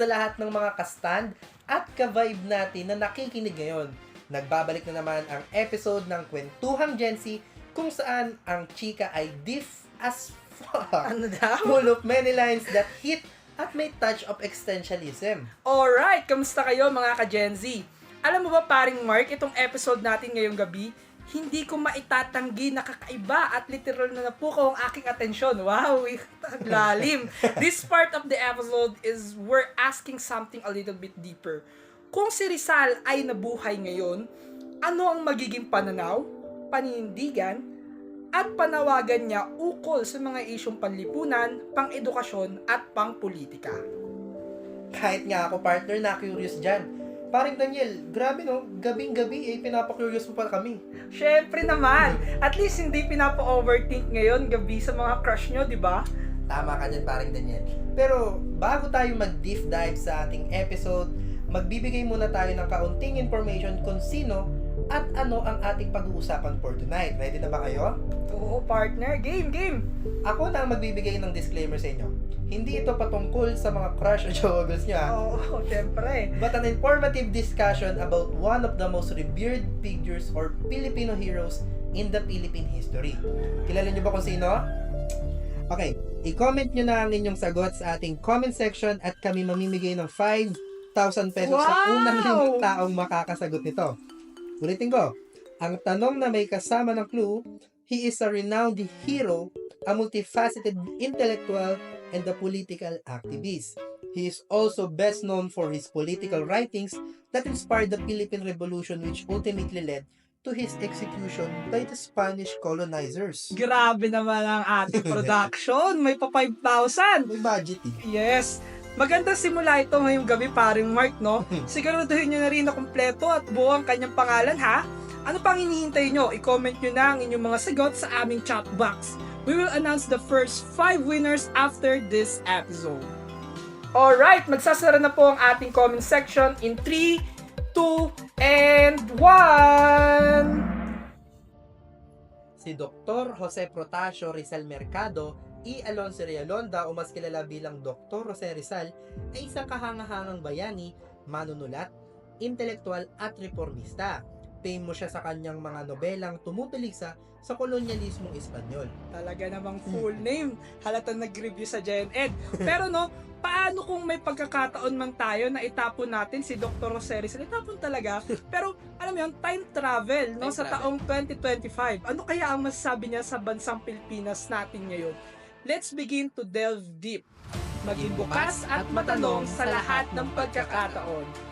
sa lahat ng mga kastand at ka-vibe natin na nakikinig ngayon. Nagbabalik na naman ang episode ng Kwentuhang Gen Z kung saan ang chika ay diff as fuck. Ano daw? Full of many lines that hit at may touch of existentialism. Alright, kamusta kayo mga ka-Gen Z? Alam mo ba paring Mark, itong episode natin ngayong gabi, hindi ko maitatanggi na kakaiba at literal na napukaw ang aking atensyon. Wow, ang lalim. This part of the episode is we're asking something a little bit deeper. Kung si Rizal ay nabuhay ngayon, ano ang magiging pananaw, paninindigan, at panawagan niya ukol sa mga isyong panlipunan, pang-edukasyon at pang-politika? Kahit nga ako partner na curious dyan. Paring Daniel, grabe no, gabing-gabi eh, pinapa-curious mo pa kami. Syempre naman. At least hindi pinapa-overthink ngayon gabi sa mga crush nyo, di ba? Tama ka dyan, paring Daniel. Pero, bago tayo mag-deep dive sa ating episode, magbibigay muna tayo ng kaunting information kung sino at ano ang ating pag-uusapan for tonight. Ready na ba kayo? Oo, partner. Game, game. Ako na ang magbibigay ng disclaimer sa inyo. Hindi ito patungkol sa mga crush o joggles nyo ah. Oo, syempre. but an informative discussion about one of the most revered figures or Filipino heroes in the Philippine history. Kilala niyo ba kung sino? Okay, i-comment nyo na ang inyong sagot sa ating comment section at kami mamimigay ng 5,000 pesos sa Wow! unang limang taong makakasagot nito. Ulitin ko, ang tanong na may kasama ng clue, he is a renowned hero, a multifaceted intellectual, and a political activist. He is also best known for his political writings that inspired the Philippine Revolution which ultimately led to his execution by the Spanish colonizers. Grabe naman ang ating production. May pa 5,000. May budget eh. Yes. Maganda simula ito ngayong gabi, paring Mark, no? Siguraduhin nyo na rin na kumpleto at buo ang kanyang pangalan, ha? Ano pang hinihintay nyo? I-comment nyo na ang inyong mga sagot sa aming chat box. We will announce the first 5 winners after this episode. Alright, magsasara na po ang ating comment section in 3, 2, and 1! Si Dr. Jose Protasio Rizal Mercado, E. Alonso Realonda o mas kilala bilang Dr. Jose Rizal ay isang kahangahangang bayani, manunulat, intelektual at reformista. Famous siya sa kanyang mga nobelang tumutulisa sa kolonyalismong Espanyol. Talaga namang full name. Halata nag-review sa Gen Ed. Pero no, paano kung may pagkakataon man tayo na itapon natin si Dr. Roseris? Itapon talaga. Pero alam mo yun, time travel no Time sa travel. taong 2025. Ano kaya ang masasabi niya sa bansang Pilipinas natin ngayon? Let's begin to delve deep. Maging bukas at matanong sa lahat ng pagkakataon.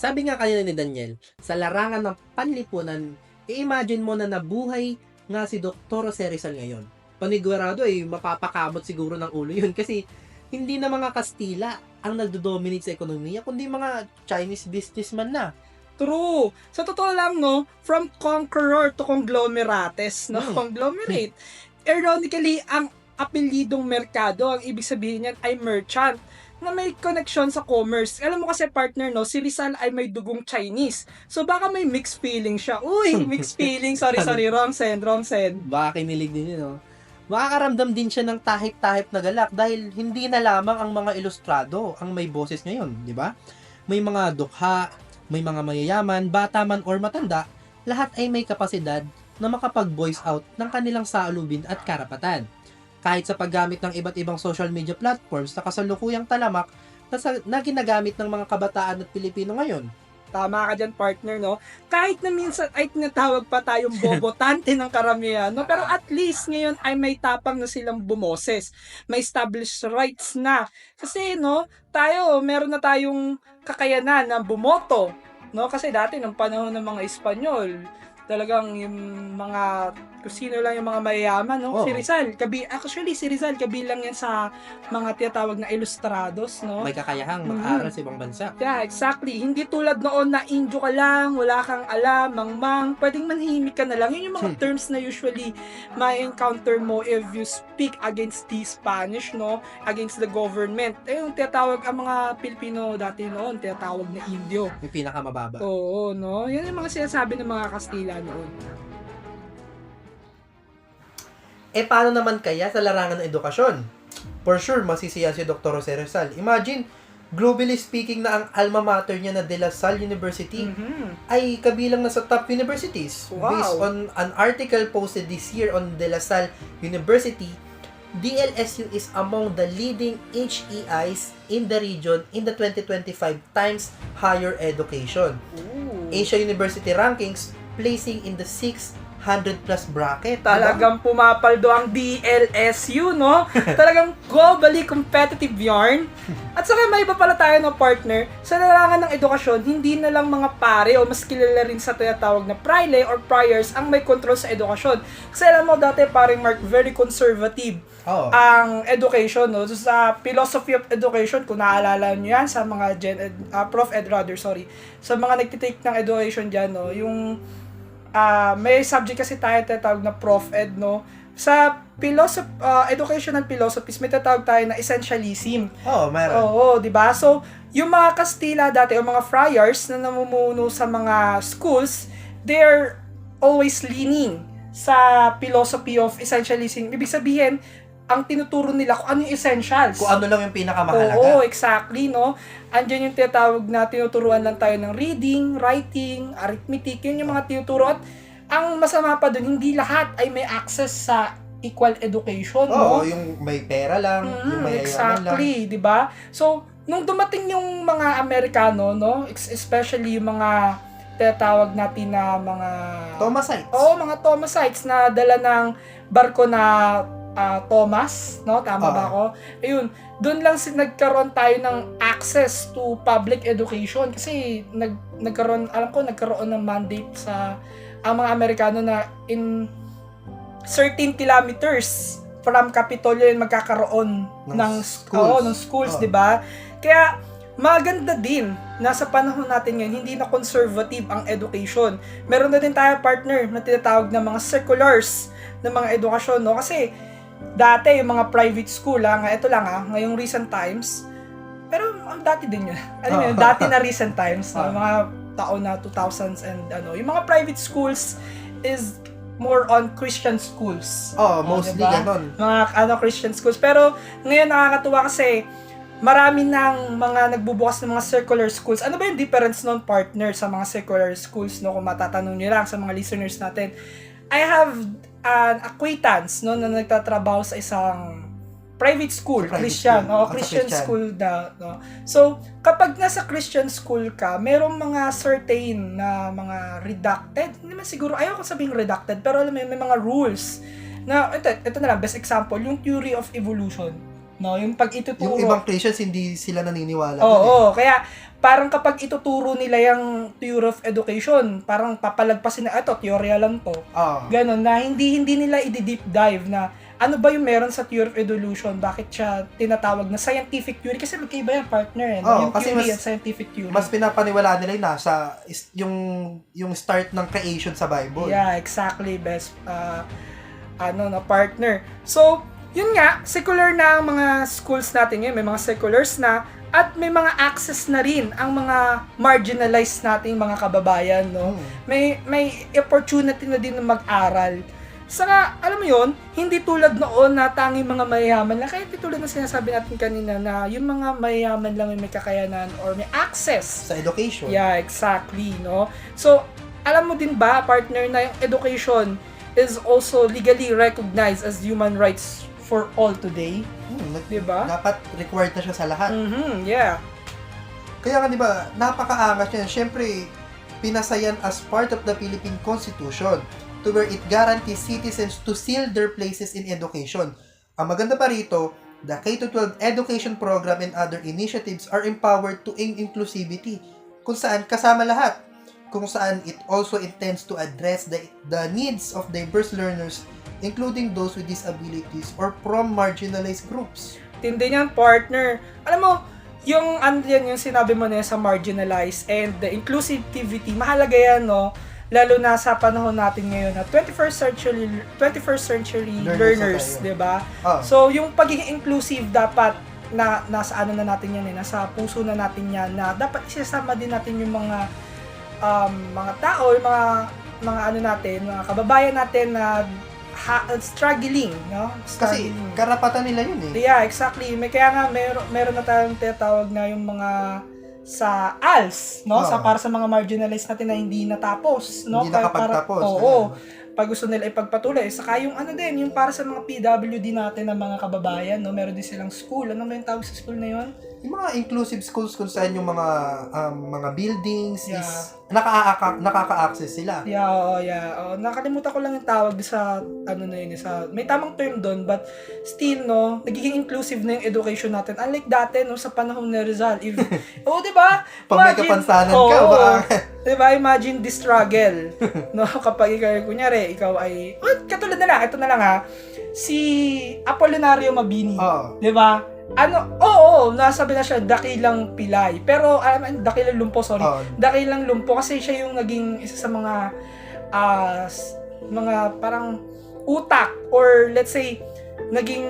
Sabi nga kanina ni Daniel, sa larangan ng panlipunan, i-imagine mo na nabuhay nga si Dr. Jose Rizal ngayon. Panigurado ay mapapakamot siguro ng ulo yun kasi hindi na mga Kastila ang nagdo-dominate sa ekonomiya, kundi mga Chinese businessman na. True. Sa totoo lang, no, from conqueror to conglomerates, no, Hmm. conglomerate. Ironically, ang apelyidong merkado, ang ibig sabihin niyan ay merchant na may connection sa commerce. Alam mo kasi partner, no, si Rizal ay may dugong Chinese. So baka may mixed feeling siya. Uy, mixed feeling. Sorry, sorry, wrong send, wrong send. Baka kinilig din yun, no? Makakaramdam din siya ng tahip-tahip na galak dahil hindi na lamang ang mga ilustrado ang may boses ngayon, di ba? May mga dukha, may mga mayayaman, bata man or matanda, lahat ay may kapasidad na makapag-voice out ng kanilang saalubin at karapatan. Kahit sa paggamit ng iba't ibang social media platforms na kasalukuyang talamak na, sa, na ginagamit ng mga kabataan at Pilipino ngayon. Tama ka dyan, partner, no? Kahit na minsan ay tinatawag pa tayong bobotante ng karamihan, no? Pero at least ngayon ay may tapang na silang bumoses. May established rights na. Kasi, no, tayo, meron na tayong kakayanan na bumoto. No? Kasi dati, nung panahon ng mga Espanyol, talagang yung mga kung sino lang yung mga mayayaman, no? Oo. Si Rizal, kabi actually si Rizal kabilang yan sa mga tinatawag na ilustrados, no? May kakayahang Mhm. mag-aral sa ibang bansa. Yeah, exactly. Hindi tulad noon na injo ka lang, wala kang alam, mangmang, pwedeng manhimik ka na lang. Yun yung mga Hmm. terms na usually ma-encounter mo if you speak against the Spanish, no? Against the government. Eh, yung tinatawag ang mga Pilipino dati noon, tinatawag na Indio. May pinakamababa. Oo, no? Yan yung mga sinasabi ng mga Kastila noon. Eh paano naman kaya sa larangan ng edukasyon? for sure, masisiyan si Dr. Jose Rizal. Imagine, globally speaking na ang alma mater niya na De La Salle University Mhm. ay kabilang na sa top universities. Wow. Based on an article posted this year on De La Salle University, DLSU is among the leading HEIs in the region in the 2025 Times Higher Education. Ooh. Asia University Rankings placing in the 600 plus bracket. diba? Talagang pumapaldo ang DLSU, no? Talagang globally competitive yarn. At saka may iba pala tayo na partner, sa larangan ng edukasyon, hindi na lang mga pare o mas kilala rin sa tinatawag na prile or priors ang may control sa edukasyon. Kasi alam mo dati paring Mark, very conservative Oo. ang education, no? So, sa philosophy of education, kung naalala nyo yan sa mga gen ed, ah, prof ed rather, sorry, sa mga nagtitake ng education dyan, no? Yung, ah, may subject kasi tayo tatawag na prof ed, no? Sa philosoph ah, educational philosophies, may tatawag tayo na essentialism. Oo, meron. Oo, 'di ba? So, yung mga Kastila dati o mga friars na namumuno sa mga schools, they're always leaning sa philosophy of essentialism. Ibig sabihin, ang tinuturo nila kung ano yung essentials. Kung ano lang yung pinakamahalaga. Oo, exactly, no? Andiyan yung tinatawag na tinuturuan lang tayo ng reading, writing, arithmetic, yun yung mga tinuturo. At ang masama pa dun, hindi lahat ay may access sa equal education, no? Oo, yung may pera lang, yung Mm, may exactly, 'di ba? So, nung dumating yung mga Amerikano, no, especially yung mga tinatawag natin na mga Thomasites. Oo, mga Thomasites na dala ng barko na ah, Thomas, no? Tama ba Oo. ako? Ayun, doon lang si nagkaroon tayo ng access to public education kasi nag nagkaroon alam ko nagkaroon ng mandate sa ang mga Amerikano na in certain kilometers from Capitolio yung magkakaroon Ng ng, schools. Oo, ng schools, Oo. 'di ba? Kaya maganda din na sa panahon natin ngayon hindi na conservative ang education. Meron na din tayo partner na tinatawag na mga seculars na mga edukasyon, no? Kasi dati yung mga private school, ha, nga ito lang ha, ngayong recent times, pero ang dati din yun. Alam mo yun, Ah. dati na recent times, no? Ah. mga taon na 2000s and ano, yung mga private schools is more on Christian schools. Oo, Oh, mostly diba? ganon. mga ano Christian schools. Pero ngayon nakakatuwa kasi marami ng mga nagbubukas ng mga secular schools. Ano ba yung difference non partner sa mga secular schools no kung matatanong niyo lang sa mga listeners natin. I have an acquaintance no na nagtatrabaho sa isang private school, private Christian, school. oh, Christian Christian. school na, no. So, kapag nasa Christian school ka, merong mga certain na mga redacted, hindi man siguro, ayaw ko sabing redacted, pero alam mo may mga rules na, ito, ito na lang, best example, yung theory of evolution. No, yung pag ituturo. Yung ibang Christians, hindi sila naniniwala. Oo, dun eh. oo. kaya parang kapag ituturo nila yung theory of education, parang papalagpasin na, ito, teorya lang to. Oo. Ganon, na hindi hindi nila i-deep dive na ano ba yung meron sa theory of evolution, bakit siya tinatawag na scientific theory, kasi magkaiba yung partner eh? Oo, yung kasi theory mas- at scientific theory. Mas pinapaniwalaan nila yung nasa, yung, yung start ng creation sa Bible. Yeah, exactly, best uh, ano na partner. So, yun nga, secular na ang mga schools natin ngayon, may mga seculars na at may mga access na rin ang mga marginalized nating mga kababayan, no? Mm. May may opportunity na din na mag-aral. Saka, alam mo yun, hindi tulad noon na tanging mga mayayaman lang. Kaya tulad na sinasabi natin kanina na yung mga mayayaman lang yung may kakayanan or may access Sa education. Yeah, exactly, no? So, alam mo din ba, partner, na yung education is also legally recognized as human rights for all today? Hmm, nag- Di ba? Dapat required na siya sa lahat. Mhm, yeah. Kaya nga, di ba, napakaangas yan. Siyempre, pinasayan as part of the Philippine Constitution to where it guarantees citizens to seal their places in education. Ang maganda pa rito, the K-12 education program and other initiatives are empowered to aim inclusivity, kung saan kasama lahat, kung saan it also intends to address the, the needs of diverse learners, including those with disabilities or from marginalized groups. Tindi niyan, partner. Alam mo, yung ano yan, yung sinabi mo na yan sa marginalized and the inclusivity, mahalaga yan, no? Lalo na sa panahon natin ngayon na 21st century 21st century Learners learners. 'di ba? Ah, So, yung pagiging inclusive dapat na nasa ano na natin yan eh, nasa puso na natin yan na dapat isasama din natin yung mga um, mga tao, yung mga mga ano natin, mga kababayan natin na ha- struggling, no? Kasi Struggling. karapatan nila yun eh. Yeah, exactly. May kaya nga meron meron na tayong tinatawag na yung mga sa ALS, no? Oo. Sa para sa mga marginalized natin na hindi natapos, no? Hindi Kaya nakapagtapos, Para, oo. ganun. Pag gusto nila ipagpatuloy, saka yung ano din, yung para sa mga PWD natin na mga kababayan, no? Meron din silang school. Ano ba yung tawag sa school na yun? Yung mga inclusive schools kung saan yung mga um, mga buildings Yeah. is nakaka nakaka-access sila. Yeah, oo, yeah. Oo, nakalimutan ko lang yung tawag sa ano na yun, eh, sa may tamang term doon, but still no, nagiging inclusive na yung education natin. Unlike dati no sa panahon ni Rizal. If Oo, 'di ba? Pag may kapansanan oo, ka, baka 'Di ba? Imagine the struggle. no, kapag ikaw kunyari, ikaw ay oh, katulad na lang, ito na lang ha. Si Apolinario Mabini. Oo. 'Di ba? Ano, oo, nasabi na siya dakilang pilay. Pero I mean, dakilang lumpo, sorry Oo. dakilang lumpo kasi siya yung naging isa sa mga ah, s- mga parang utak or let's say naging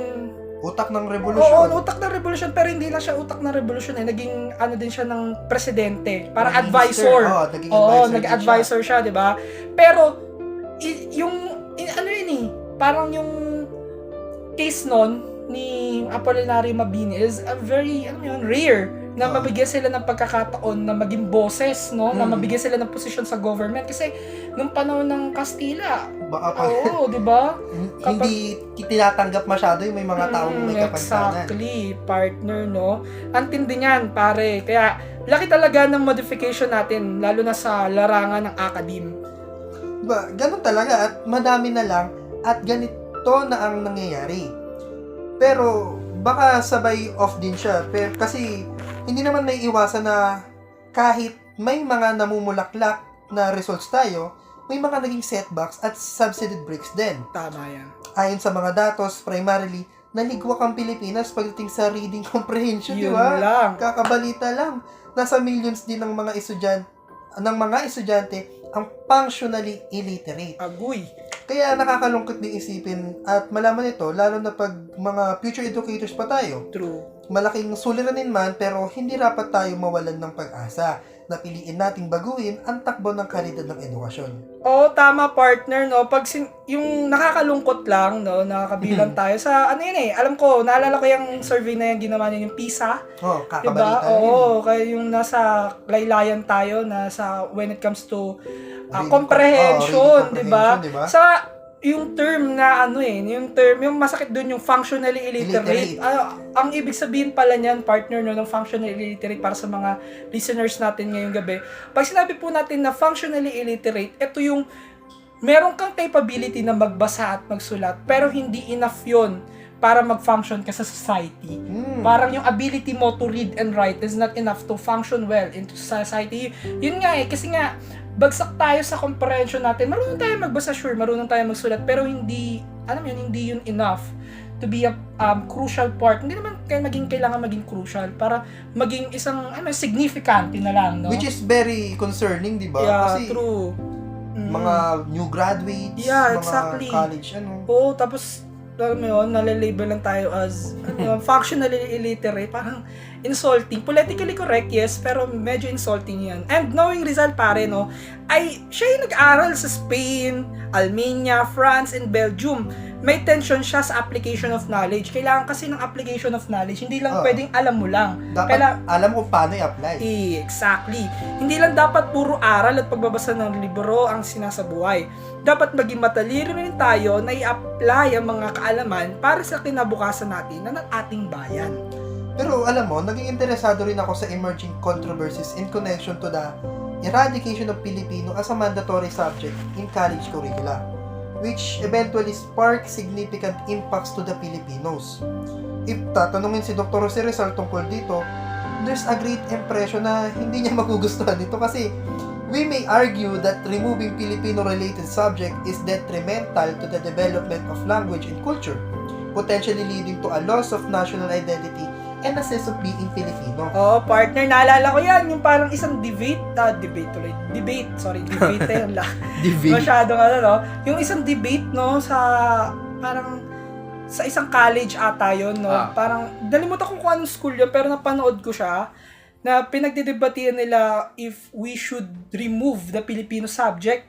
utak ng oo revolusyon. utak ng revolution pero hindi lang siya utak ng revolution eh naging ano din siya ng presidente para Prime advisor. Oo, naging oo advisor nag-advisor siya di ba pero i- yung i- ano yun eh parang yung case nun ni Apollinario Mabini is a very ano yun rare na Oo. mabigyan sila ng pagkakataon na maging boses no na Mm. mabigyan sila ng posisyon sa government kasi nung panahon ng Kastila Baka pa, oo di ba hindi tinatanggap masyado yung may mga taong may Mm, kapansanan. Exactly, partner, no? Ang tindi niyan, pare. Kaya, laki talaga ng modification natin, lalo na sa larangan ng academe. Diba, ganun talaga at madami na lang at ganito na ang nangyayari. Pero baka sabay off din siya pero kasi hindi naman may iwasan na kahit may mga namumulaklak na results tayo, may mga naging setbacks at subsided breaks din. Tama yan. Ayon sa mga datos, primarily, naligwak ang Pilipinas pagdating sa reading comprehension, di ba? lang. Kakabalita lang. Nasa millions din ng mga estudyante ng mga estudyante ang functionally illiterate. Agoy. Kaya nakakalungkot din isipin at malaman ito lalo na pag mga future educators pa tayo. True. Malaking suliranin man pero hindi dapat tayo mawalan ng pag-asa na piliin nating baguhin ang takbo ng kalidad ng edukasyon. Oo, tama partner, no? Pag sin- yung nakakalungkot lang, no? Nakakabilang tayo sa, ano yun eh, alam ko, naalala ko yung survey na yung ginawa niya, yung PISA, Oh, Diba? kakabalita rin. Oo, kaya yung nasa laylayan tayo na sa when it comes to Reading comprehension, com- oh, reading 'di ba? comprehension, diba? Sa yung term na ano eh, yung term, yung masakit doon yung functionally illiterate. Illiterate. Ah, ang ibig sabihin pala niyan, partner no, ng functionally illiterate para sa mga listeners natin ngayong gabi. Pag sinabi po natin na functionally illiterate, ito yung meron kang capability na magbasa at magsulat, pero hindi enough 'yon para mag-function ka sa society. Hmm. Parang yung ability mo to read and write is not enough to function well into society. Yun nga eh, kasi nga, bagsak tayo sa comprehension natin. Marunong tayo magbasa, sure, marunong tayo magsulat, pero hindi, alam yun, hindi yun enough to be a um, crucial part. Hindi naman kaya maging kailangan maging crucial para maging isang ano significant na lang, no? Which is very concerning, di ba? yeah, Kasi true. Mm. mga new graduates, Yeah, mga exactly. college, ano. Oo, tapos alam mo yun, nalalabel lang tayo as ano, functionally illiterate. Parang insulting. Politically correct, yes, pero medyo insulting yan. And knowing Rizal pare, no, ay siya yung nag-aral sa Spain, Almania, France, and Belgium. May tension siya sa application of knowledge. Kailangan kasi ng application of knowledge. Hindi lang Oo. pwedeng alam mo lang. Dapat Kaila- alam kung paano i-apply. Eh, exactly. Hindi lang dapat puro aral at pagbabasa ng libro ang sinasabuhay. Dapat maging matalino rin tayo na i-apply ang mga kaalaman para sa kinabukasan natin na ng ating bayan. Pero alam mo, naging interesado rin ako sa emerging controversies in connection to the eradication of Filipino as a mandatory subject in college curricula, which eventually sparked significant impacts to the Filipinos. If tatanungin si Dr. Jose Rizal tungkol dito, there's a great impression na hindi niya magugustuhan dito kasi we may argue that removing Filipino-related subject is detrimental to the development of language and culture, potentially leading to a loss of national identity and a sense of being Filipino. Oh, partner, naalala ko yan. Yung parang isang debate, ah, debate tuloy. Debate, sorry, debate na yun lang. Masyadong ano, no? Yung isang debate, no, sa parang sa isang college ata yun, no? Ah. Parang, nalimutan ko kung anong school yun, pero napanood ko siya na pinagdidebatihan nila if we should remove the Filipino subject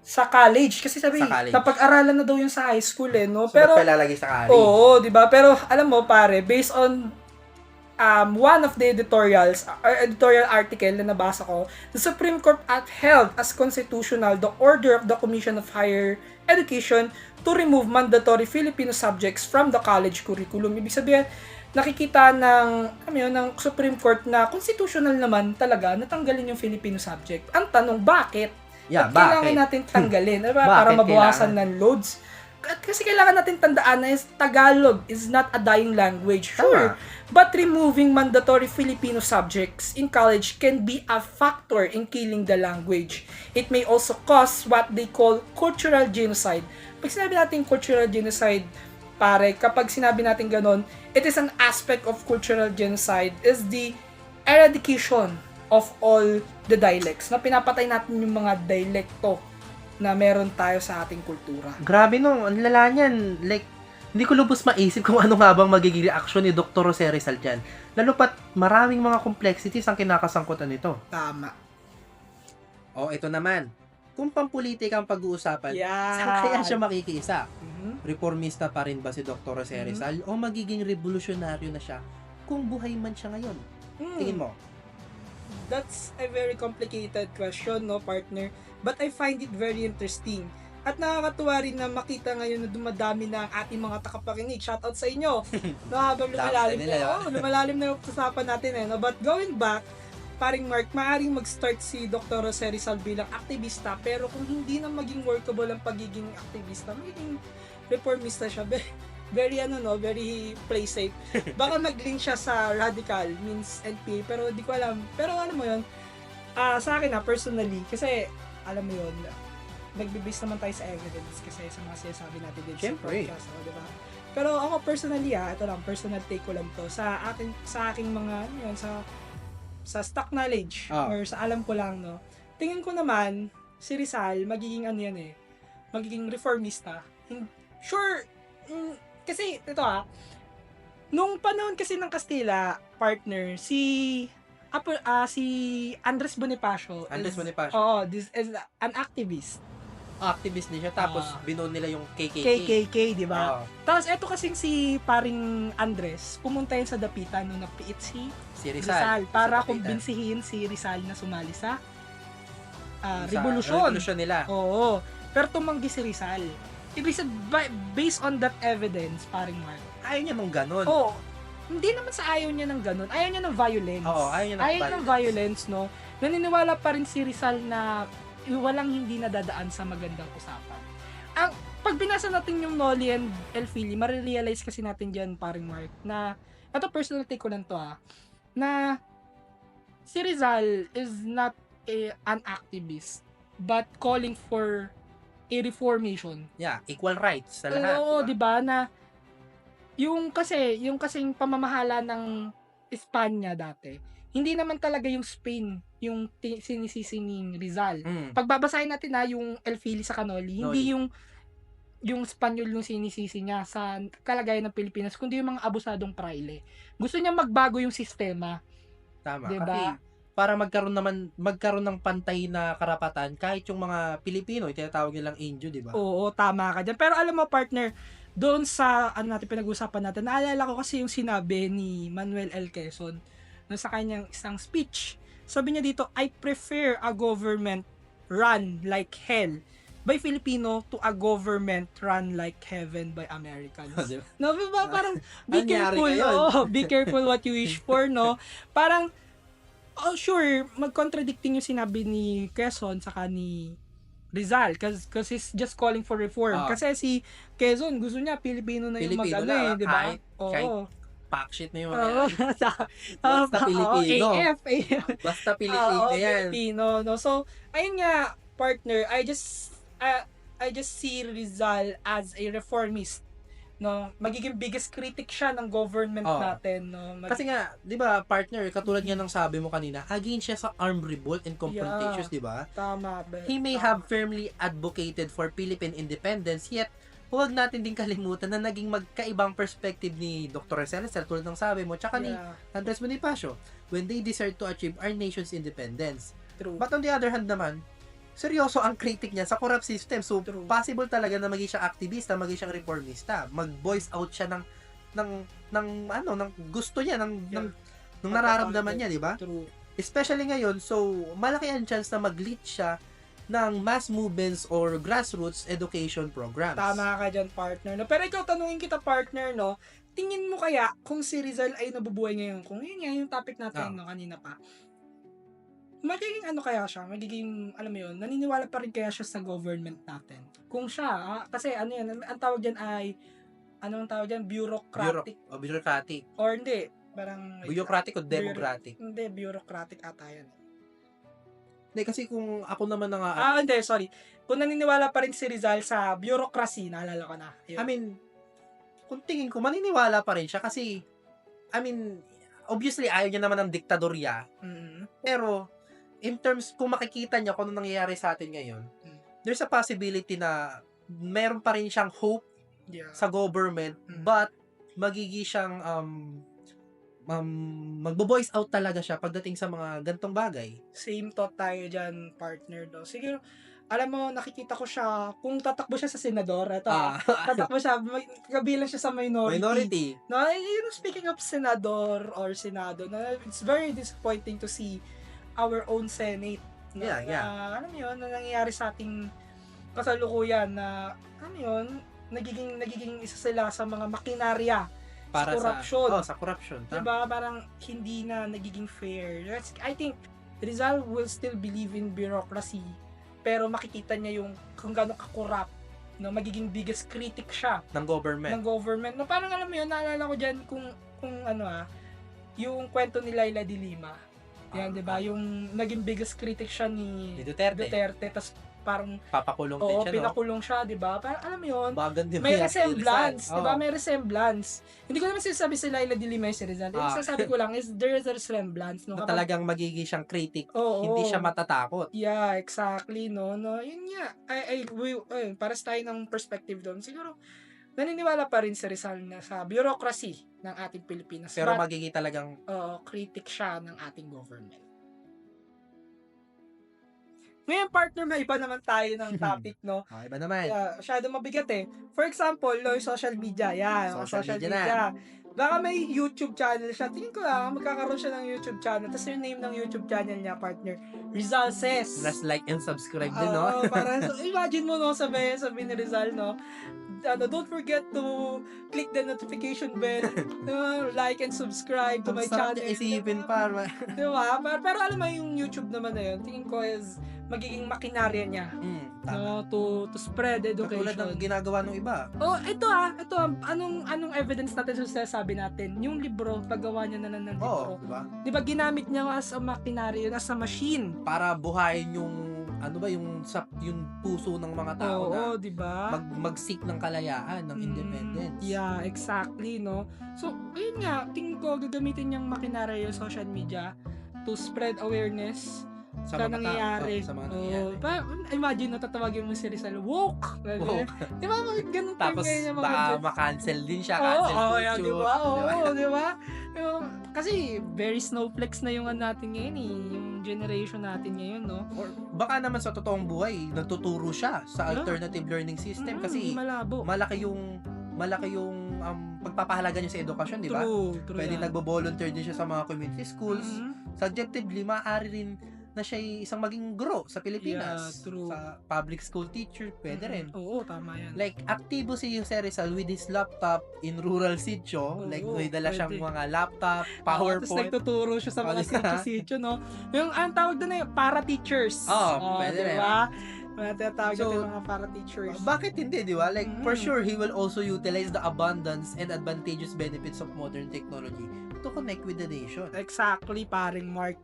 sa college. Kasi sabi, Sa college. napag-aralan na daw yung sa high school eh, no? So, Pero, lagi sa college? oo, di ba? Pero, alam mo, pare, based on um, one of the editorials, or editorial article na nabasa ko, the Supreme Court upheld as constitutional the order of the Commission of Higher Education to remove mandatory Filipino subjects from the college curriculum. Ibig sabihin, nakikita ng, ano yun, ng Supreme Court na constitutional naman talaga natanggalin yung Filipino subject. Ang tanong, bakit? Yeah, At kailangan bakit? natin tanggalin diba? Para mabawasan kailangan? ng loads. Kasi kailangan natin tandaan na is Tagalog is not a dying language. Sure. But removing mandatory Filipino subjects in college can be a factor in killing the language. It may also cause what they call cultural genocide. Pag sinabi natin cultural genocide, pare, kapag sinabi natin ganon, it is an aspect of cultural genocide is the eradication of all the dialects. Na pinapatay natin yung mga dialekto na meron tayo sa ating kultura. Grabe no, ang lala niyan. Like, hindi ko lubos maisip kung ano nga bang magiging reaction ni Dr. Jose Rizal dyan. Lalo pat maraming mga complexities ang kinakasangkutan nito. Tama. O, ito naman. Kung pampulitik ang pag-uusapan, Yan. saan kaya siya makikiisa? Mhm. Reformista pa rin ba si Dr. Jose Mhm. Rizal o magiging revolusyonaryo na siya kung buhay man siya ngayon? Hmm. Tingin mo? That's a very complicated question, no, partner? But I find it very interesting. At nakakatuwa rin na makita ngayon na dumadami na ang ating mga takapakinig. Shoutout sa inyo. No, habang lumalalim na oh, lumalalim na yung usapan natin eh. No? But going back, paring Mark, maaaring mag-start si Dr. Jose Rizal bilang aktivista, pero kung hindi na maging workable ang pagiging aktivista, magiging reformista siya. Very, ano no, very play safe. Baka mag-link siya sa radical, means NPA, pero di ko alam. Pero ano mo yun, ah sa akin na personally, kasi alam mo yun, nagbe-base naman tayo sa evidence kasi sa mga sinasabi natin din Siyempre. sa podcast, oh, di ba? Pero ako personally ah, ito lang, personal take ko lang to sa akin sa aking mga ano yun, sa sa stock knowledge Ah. or sa alam ko lang no. Tingin ko naman si Rizal magiging ano yan eh, magiging reformista. Sure, mm, kasi ito ah, nung panahon kasi ng Kastila, partner, si Apo, ah, si Andres Bonifacio. Andres is- Bonifacio. Oo, this is an activist. Activist din siya, tapos Ah. binuon nila yung KKK. KKK, di ba? Oo. Tapos eto kasing si paring Andres, pumunta yun sa Dapitan nung napiit si si Rizal, Rizal. para kumbinsihin si Rizal na sumali sa ah, Sa revolusyon. revolusyon nila. Oo. Pero tumanggi si Rizal. Ibig sabihin, ba- based on that evidence, paring Mark. Ayaw niya nung ganun. Oo. Hindi naman sa ayaw niya ng ganun. Ayaw niya ng violence. Oo, ayaw niya ng ayaw ng violence, no? Naniniwala pa rin si Rizal na walang hindi nadadaan sa magandang usapan. Ang pag binasa natin yung Noli and Elfili, marirealize kasi natin dyan, paring Mark, na, ito personal take ko lang to ah, na si Rizal is not a, an activist, but calling for a reformation. Yeah, equal rights sa lahat. Oo, di ba na yung kasi, yung kasing pamamahala ng Espanya dati, hindi naman talaga yung Spain yung ti- sinisisi ni Rizal. Mm. Pagbabasahin natin na yung El Fili sa Canoli, hindi Noli. yung yung Spanyol yung sinisisi niya sa kalagayan ng Pilipinas, kundi yung mga abusadong praile. Gusto niya magbago yung sistema. Tama. Di Kasi ba? Para magkaroon naman magkaroon ng pantay na karapatan kahit yung mga Pilipino, tinatawag nilang Indio, di ba? Oo, tama ka dyan. Pero alam mo, partner, doon sa ano natin pinag-usapan natin, naalala ko kasi yung sinabi ni Manuel L. Quezon no, sa kanyang isang speech. Sabi niya dito, I prefer a government run like hell by Filipino to a government run like heaven by Americans. No, ba, parang be careful. Oh, be careful what you wish for, no? Parang oh sure, mag-contradicting yung sinabi ni Quezon saka ni Rizal cause, cause he's just calling for reform. Ah. Kasi si Quezon gusto niya Pilipino na yung Pilipino mag-ano eh, di ba? kahit- kahit Oo. Pack shit na yung Oo. Basta Pilipino. Oo, AF, AF. Basta Pilipino Oo, yan. Filipino, no? So, ayun nga, partner, I just, uh, I just see Rizal as a reformist. No, magiging biggest critic siya ng government Oo. natin, no. Mag- Kasi nga, 'di ba, partner, katulad nga ng sabi mo kanina, against siya sa armed revolt and confrontations, 'di ba? tama ba? He may Tama. have firmly advocated for Philippine independence, yet huwag natin din kalimutan na naging magkaibang perspective ni Dr. Celestel tulad ng sabi mo, tsaka ni Yeah, Andres Bonifacio when they desired to achieve our nation's independence. true. But on the other hand naman, seryoso ang critic niya sa corrupt system. So, True. possible talaga na maging siya aktivista, maging siyang reformista. Mag-voice out siya ng ng ng ano, ng gusto niya, ng Yeah. ng ng nararamdaman niya, di ba? True. Especially ngayon, so malaki ang chance na mag-lead siya ng mass movements or grassroots education programs. Tama ka dyan, partner. No? Pero ikaw, tanungin kita, partner, no? Tingin mo kaya kung si Rizal ay nabubuhay ngayon, kung yun nga yung topic natin Ah. no, kanina pa, magiging ano kaya siya? Magiging, alam mo yun, naniniwala pa rin kaya siya sa government natin? Kung siya, ah, kasi ano yan, ang tawag dyan ay, ano ang tawag dyan? Bureaucratic. Bureau- o bureaucratic. Or hindi, parang, Bureaucratic o democratic? hindi, bureaucratic ata yan. Hindi, kasi kung ako naman na nga, Ah, hindi, sorry. Kung naniniwala pa rin si Rizal sa bureaucracy, naalala ko na. Yun. I mean, kung tingin ko, maniniwala pa rin siya kasi, I mean, obviously, ayaw niya naman ng diktadorya. Mm. Pero, in terms, kung makikita niya kung ano nangyayari sa atin ngayon, Mm. there's a possibility na meron pa rin siyang hope Yeah. sa government, Mm. but magigi siyang um, um, magbo-voice out talaga siya pagdating sa mga gantong bagay. same thought tayo dyan, partner do. Siguro, alam mo, nakikita ko siya, kung tatakbo siya sa senador, ito, Ah, tatakbo siya, may, kabilang siya sa minority. minority. No, you know, speaking of senador or senado, no, it's very disappointing to see our own senate. No, Yeah, yeah. Na, alam mo yun, na nangyayari sa ating kasalukuyan na, mo yun, nagiging, nagiging isa sila sa mga makinarya Para corruption. Sa, oh, sa corruption. Tama. Diba? Parang hindi na nagiging fair. That's, I think Rizal will still believe in bureaucracy pero makikita niya yung kung gaano ka-corrupt no magiging biggest critic siya Ng government. ng government no parang alam mo yun naalala ko diyan kung kung ano ah yung kwento ni Laila de Lima yan Ah, 'di ba yung naging biggest critic siya ni Ni Duterte. Duterte tas parang Papakulong din oo siya, no? pinakulong siya 'di ba parang alam mo yun Bagan din may resemblance, di ba? Oo. May resemblance. Hindi ko naman sinasabi si Laila de Lima si Rizal. Ah. sasabi ko lang is there is a resemblance. No? na Kapag- talagang magiging siyang critic. Oo. Hindi siya matatakot. Yeah, exactly, no? no yun nga. Ay, ay, we, ay, para sa tayo ng perspective doon, siguro, naniniwala pa rin si Rizal na sa bureaucracy ng ating Pilipinas. Pero But, magiging talagang oo, critic siya ng ating government. Ngayon, partner, may iba naman tayo ng topic, no? ah, iba naman. Yeah, masyado mabigat eh. For example, no, yung social media. Yan, Social social, media media. na. Baka may YouTube channel siya. Tingin ko lang, magkakaroon siya ng YouTube channel. Tapos yung name ng YouTube channel niya, partner, Rizal Says. Let's like and subscribe din, no? Oo, para, so, imagine mo, no, sabi, sabi ni Rizal, no, ano, don't forget to click the notification bell, no, like and subscribe to my sarap channel. niya isipin pa. ma- Di ba? Pero, pero alam mo, yung YouTube naman na yun, tingin ko is magiging makinarya niya Mm, tama. no, to to spread Katulad ng education. ginagawa ng iba. Oh, ito ah, ito ah, anong anong evidence natin sa sinasabi natin? Yung libro, paggawa niya na lang ng libro. Oo, di ba? 'Di ba ginamit niya as a makinarya, as a machine? Para buhayin yung ano ba yung sa yung puso ng mga tao na Oo, 'di ba? mag mag-seek ng kalayaan, ng Mm, independence. Yeah, exactly, no? So, ayun nga, tingin ko gagamitin niyang makinarya yung social media to spread awareness sa, sa, mga nangyayari. tao, sa mga nangyayari. pa, imagine no, tatawagin mo si Rizal, woke! Woke. Di ba, mga ganun term Tapos ngayon mga baka Gen- ma-cancel din siya, cancel oh, culture. yan, di ba? Oo, di ba? di ba? Kasi, very snowflakes na yung ano natin ngayon eh. Yung generation natin ngayon, no? Or baka naman sa totoong buhay, nagtuturo siya sa Yeah. alternative learning system Mm, kasi malabo. malaki yung malaki yung um, pagpapahalaga niya sa edukasyon, di ba? True, true Pwede yan. nagbo-volunteer din siya sa mga community schools. Mhm. Subjectively, maaari rin na siya isang maging guro sa Pilipinas. Yeah, true. Sa public school teacher, pwede Mhm. rin. Oo, tama yan. Like, aktibo si Jose Rizal with his laptop in rural sitio. Oo, like, may dala siyang pwede. mga laptop, Tapos PowerPoint. nagtuturo siya sa Oh, mga sitio-sitio, no? Yung, ang tawag doon eh, para-teachers. Oo, pwede di rin. Mga tinatawag So, mga para-teachers. Bakit hindi, di ba? Like, for Mm. sure, he will also utilize the abundance and advantageous benefits of modern technology to connect with the nation. Exactly, paring Mark.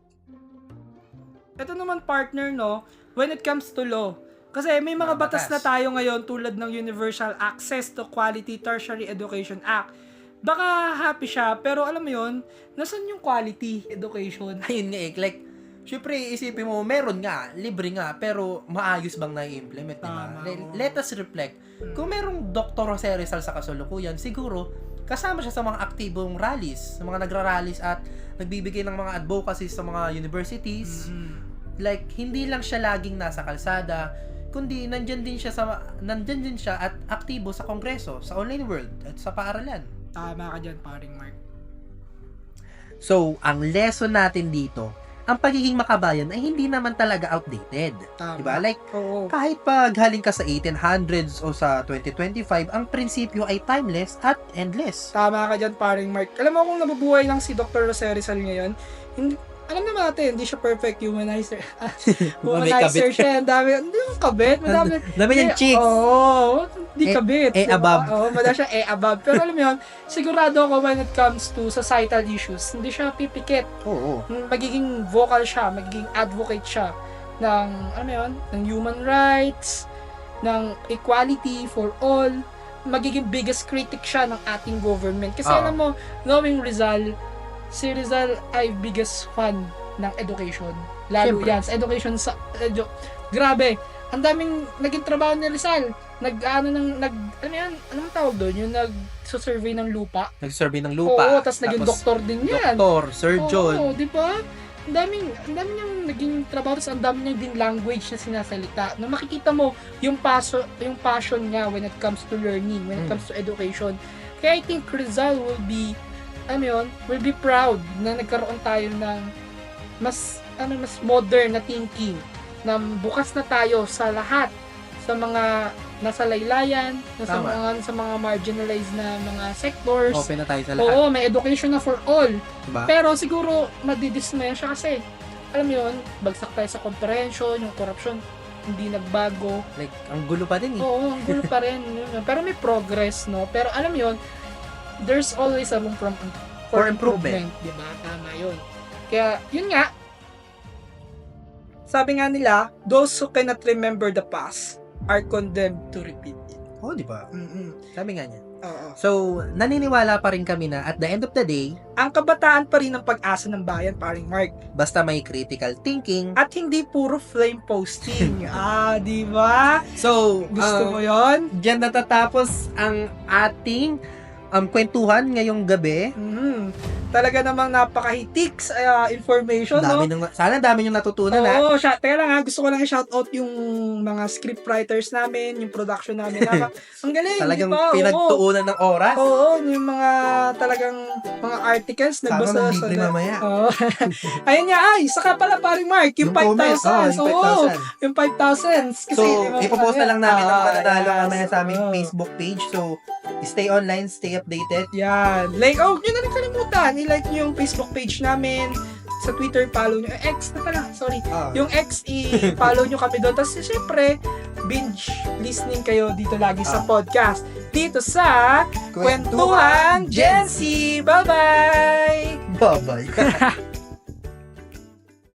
Ito naman partner, no, when it comes to law. Kasi may mga batas na tayo ngayon tulad ng Universal Access to Quality Tertiary Education Act. Baka happy siya, pero alam mo yun, nasan yung quality education? Ayun nga eh, like, syempre, isipin mo, meron nga, libre nga, pero maayos bang na-implement, di ba? Le-. Let us reflect. Hmm. Kung merong Dr. Jose Rizal sa kasalukuyan, siguro, kasama siya sa mga aktibong rallies, sa mga nagra-rallies at nagbibigay ng mga advocacies sa mga universities, Mm. Like, hindi lang siya laging nasa kalsada, kundi nandyan din siya sa nandyan din siya at aktibo sa kongreso, sa online world at sa paaralan. Tama ka dyan, paring Mark. So, ang lesson natin dito, ang pagiging makabayan ay hindi naman talaga outdated. Tama. Diba? Like, Oo. kahit pag galing ka sa 1800s o sa 2025, ang prinsipyo ay timeless at endless. Tama ka dyan, paring Mark. Alam mo kung nabubuhay lang si Dr. Rosario Rizal ngayon, hindi, alam naman natin, hindi siya perfect humanizer. Humanizer siya. Ang dami, hindi mo kabit. Madami. Dami niyang Eh, chicks. Oo, hindi Eh- kabit. eh diba? above. Oo, madami siya eh above. Pero alam mo yun, sigurado ako when it comes to societal issues, hindi siya pipikit. Oo. Magiging vocal siya, magiging advocate siya ng, ano mo yun, ng human rights, ng equality for all, magiging biggest critic siya ng ating government. Kasi Oo. alam mo, knowing Rizal, si Rizal ay biggest fan ng education. Lalo Siyempre. yan, sa education sa, edu- grabe, ang daming naging trabaho ni Rizal. Nag, ano, nang, nag, ano yan, anong tawag doon? Yung nag-survey ng lupa. Nag-survey ng lupa. Oo, tapos naging doktor din yan. Doktor, surgeon. Oo, di ba? Ang daming, ang dami niyang naging trabaho, tapos ang dami niyang din language na sinasalita. Na makikita mo yung paso, yung passion niya when it comes to learning, when it Mm. comes to education. Kaya I think Rizal will be, ano yun, will be proud na nagkaroon tayo ng mas, ano, mas modern na thinking. Na bukas na tayo sa lahat sa mga nasa laylayan, na sa Tama. mga sa mga marginalized na mga sectors. Open na tayo sa lahat. Oo, may education na for all. Diba? Pero siguro, madidismaya siya kasi, alam mo yun, bagsak tayo sa comprehension, yung corruption, hindi nagbago. Like, ang gulo pa din eh. Oo, ang gulo pa rin. Pero may progress, no? Pero alam mo yun, there's always a room from, for, For improvement. improvement. Di ba? Tama yun. Kaya, yun nga, sabi nga nila, those who cannot remember the past are condemned to repeat it. Oo, di ba? Mm-mm. Sabi nga niya. Oo. So, naniniwala pa rin kami na at the end of the day, Ang kabataan pa rin ang pag-asa ng bayan, paring Mark. basta may critical thinking. At hindi puro flame posting. ah, di ba? So, Gusto um, mo yon? Diyan natatapos ang ating um, kwentuhan ngayong gabi. Mhm. Talaga namang napakahitik sa uh, information, Dami no? nung, sana dami yung natutunan ha. Oo, siya, teka lang ha, gusto ko lang i-shout out yung mga script writers namin, yung production namin. Naka, ang galing, Talagang di ba? Oo. pinagtuunan ng oras. Oo, yung mga talagang mga articles Sana nagbasa mag-libre mamaya. Oo. Ayun nga, ay, saka pala paring Mark, yung, comments, 5,000. oh, yung Oo, 5,000. yung 5,000. Kasi, So, ipopost na lang namin ang Ah, pananalo yes. mamaya sa aming Oo. Facebook page. So, stay online, stay updated. Yan. Like, oh, yun na rin kalimutan. I-like nyo yung Facebook page namin. Sa Twitter, follow nyo. Eh, X na pala, sorry. Ah. Yung X, i-follow nyo kami doon. Tapos, syempre, binge listening kayo dito lagi sa Ah. podcast. Dito sa Kwentuhan Gen Z. Bye-bye! Bye-bye.